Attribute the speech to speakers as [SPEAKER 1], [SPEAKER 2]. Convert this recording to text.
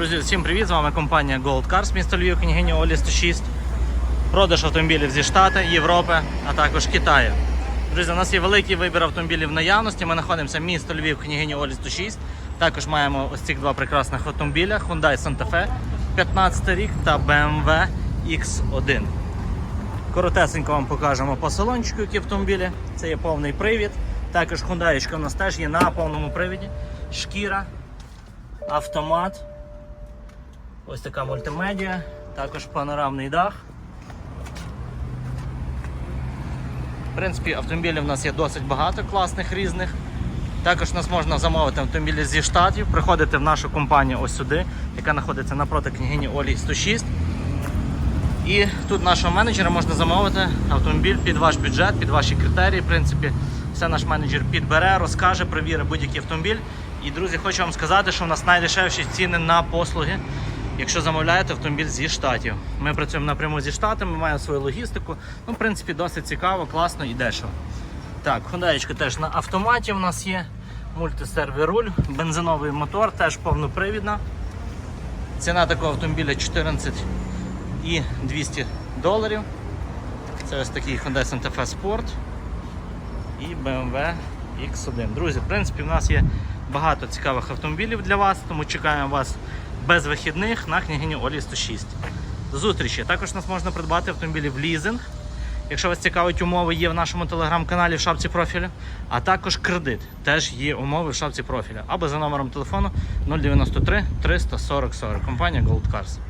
[SPEAKER 1] Друзі, всім привіт! З вами компанія Gold Cars, місто Львів, княгиня Олі 106. Продаж автомобілів зі Штати, Європи, а також Китаю. Друзі, у нас є великий вибір автомобілів в наявності. Ми знаходимося в місто Львів, княгині Олі 106. Також маємо ось цих два прекрасних автомобіля: Hyundai Santa Fe 15 рік та BMW X1. Коротесенько вам покажемо по салончику, які автомобілі. Це є повний привід. Також Hyundai у нас теж є на повному привіді. Шкіра, автомат. Ось така мультимедіа, також панорамний дах. В принципі, автомобілів у нас є досить багато класних різних. Також нас можна замовити автомобілі зі штатів, приходити в нашу компанію ось сюди, яка знаходиться напроти княгині Олі 106. І тут нашого менеджера можна замовити автомобіль під ваш бюджет, під ваші критерії. В принципі, все наш менеджер підбере, розкаже, перевірить будь-який автомобіль. І, друзі, хочу вам сказати, що у нас найдешевші ціни на послуги, якщо замовляєте автомобіль зі штатів. Ми працюємо напряму зі штатами, маємо свою логістику. Ну, в принципі, досить цікаво, класно і дешево. Так, Хондаєчка теж на автоматі у нас є. Мультисерві руль, бензиновий мотор, теж повнопривідна. Ціна такого автомобіля 14 і 200 доларів. Це ось такий Hyundai Santa Fe Sport і BMW X1. Друзі, в принципі, в нас є багато цікавих автомобілів для вас, тому чекаємо вас без вихідних на княгині Олі 106. До зустрічі! Також нас можна придбати автомобілі в лізинг. Якщо вас цікавить умови, є в нашому телеграм-каналі в шапці профілю, а також кредит. Теж є умови в шапці профілю Або за номером телефону 093 340 40. Компанія Gold Cars.